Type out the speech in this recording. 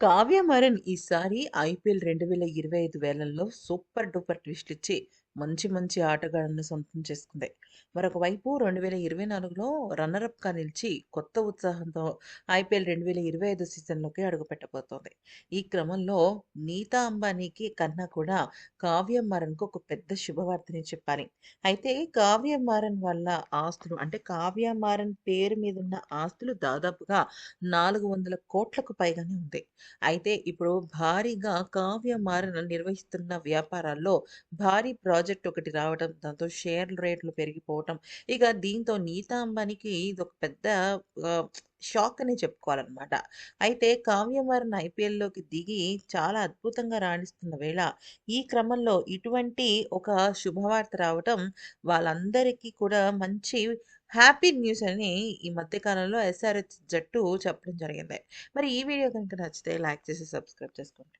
కావ్య మారన్ ఈసారి ఐపీఎల్ 2025 వేలంలో super duper twist ఇచ్చి మంచి మంచి ఆటగాళ్ళను సొంతం చేసుకుంది. మరొకవైపు రెండు వేల ఇరవై నాలుగులో రన్నరప్‌గా నిలిచి కొత్త ఉత్సాహంతో ఐపీఎల్ 2025 సీజన్‌లోకి అడుగుపెట్టబోతోంది. ఈ క్రమంలో నీతా అంబానీకి కన్నా కూడా కావ్య మారన్‌కు ఒక పెద్ద శుభవార్తని చెప్పాలి. అయితే కావ్య మారన్ వల్ల ఆస్తులు అంటే కావ్య మారన్ పేరు మీదున్న ఆస్తులు దాదాపుగా 400 కోట్లకు పైగానే ఉంది. అయితే ఇప్పుడు భారీగా కావ్య మారన్ నిర్వహిస్తున్న వ్యాపారాల్లో భారీ ప్రాజెక్ట్ ఒకటి రావడం, దాంతో షేర్ రేట్లు పెరిగిపోవటం, ఇక దీంతో నీతా అంబానీకి ఒక పెద్ద షాక్ అనే చెప్పుకోవాలన్నమాట అయితే కావ్య ఐపీఎల్‌లోకి దిగి చాలా అద్భుతంగా రాణిస్తున్న వేళ, ఈ క్రమంలో ఇటువంటి ఒక శుభవార్త రావటం వాళ్ళందరికీ కూడా మంచి హ్యాపీ న్యూస్ అని ఈ మధ్య కాలంలో ఎస్ఆర్‌హెచ్ జట్టు చెప్పడం జరిగింది. మరి ఈ వీడియో కనుక నచ్చితే లైక్ చేసి సబ్స్క్రైబ్ చేసుకోండి.